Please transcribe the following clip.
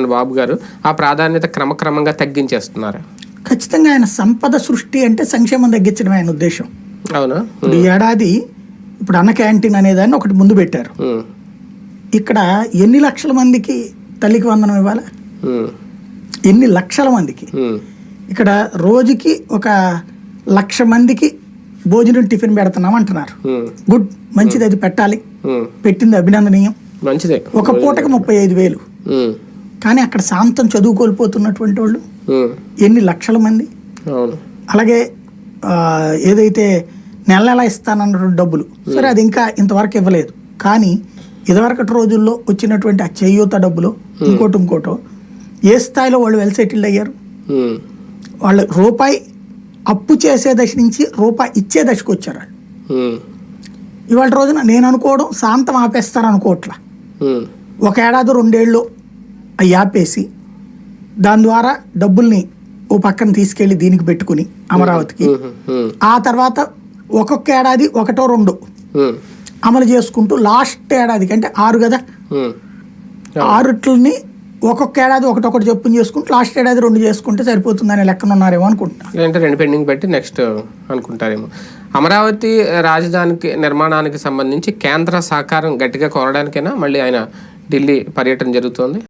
బాబు గారు ఆ ప్రాధాన్యత క్రమక్రమంగా తగ్గించేస్తున్నారు. ఖచ్చితంగా ఆయన సంపద సృష్టి అంటే సంక్షేమం తగ్గించడం ఆయన ఉద్దేశం. అవునా? ఇప్పుడు ఈ ఏడాది ఇప్పుడు అన్న క్యాంటీన్ అనేదాన్ని ఒకటి ముందు పెట్టారు. ఇక్కడ ఎన్ని లక్షల మందికి తల్లికి వందనం ఇవ్వాలి? ఎన్ని లక్షల మందికి? ఇక్కడ రోజుకి ఒక లక్ష మందికి భోజనం టిఫిన్ పెడుతున్నాం అంటున్నారు. గుడ్ మంచిది అది పెట్టాలి. పెట్టింది అభినందనీయం. మంచిదే. ఒక పూటకి ముప్పై ఐదు వేలు. కానీ అక్కడ శాంతం చదువు కోల్పోతున్నటువంటి వాళ్ళు ఎన్ని లక్షల మంది? అలాగే ఏదైతే నెల నెల ఇస్తానన్నటువంటి డబ్బులు సరే అది ఇంకా ఇంతవరకు ఇవ్వలేదు. కానీ ఇదివరకటి రోజుల్లో వచ్చినటువంటి ఆ చేయూత డబ్బులు ఇంకోటి ఇంకోటో ఏ స్థాయిలో వాళ్ళు వెల్ సెటిల్డ్ అయ్యారు? వాళ్ళు రూపాయి అప్పు చేసే దశ నుంచి రూపాయి ఇచ్చే దశకు వచ్చారు వాళ్ళు. ఇవాళ రోజున నేను అనుకోవడం శాంతం ఆపేస్తారు అనుకోవట్లా ఒక ఏడాది రెండేళ్ళు అవి ఆపేసి దాని ద్వారా డబ్బుల్ని ఓ పక్కన తీసుకెళ్ళి దీనికి పెట్టుకుని అమరావతికి. ఆ తర్వాత ఒక్కొక్క ఏడాది ఒకటో రెండు అమలు చేసుకుంటూ లాస్ట్ ఏడాదికి అంటే ఆరు కదా. ఆరుట్లని ఒక్కొక్క ఏడాది ఒకటొకటి చెప్పుని చేసుకుంటూ లాస్ట్ ఏడాది రెండు చేసుకుంటే సరిపోతుందనే లెక్కన ఉన్నారేమో అనుకుంటున్నా. లేదంటే రెండు పెండింగ్ పెట్టి నెక్స్ట్ అనుకుంటారేమో. అమరావతి రాజధానికి నిర్మాణానికి సంబంధించి కేంద్ర సహకారం గట్టిగా కోరడానికైనా? మళ్ళీ ఆయన ఢిల్లీ పర్యటన జరుగుతోంది.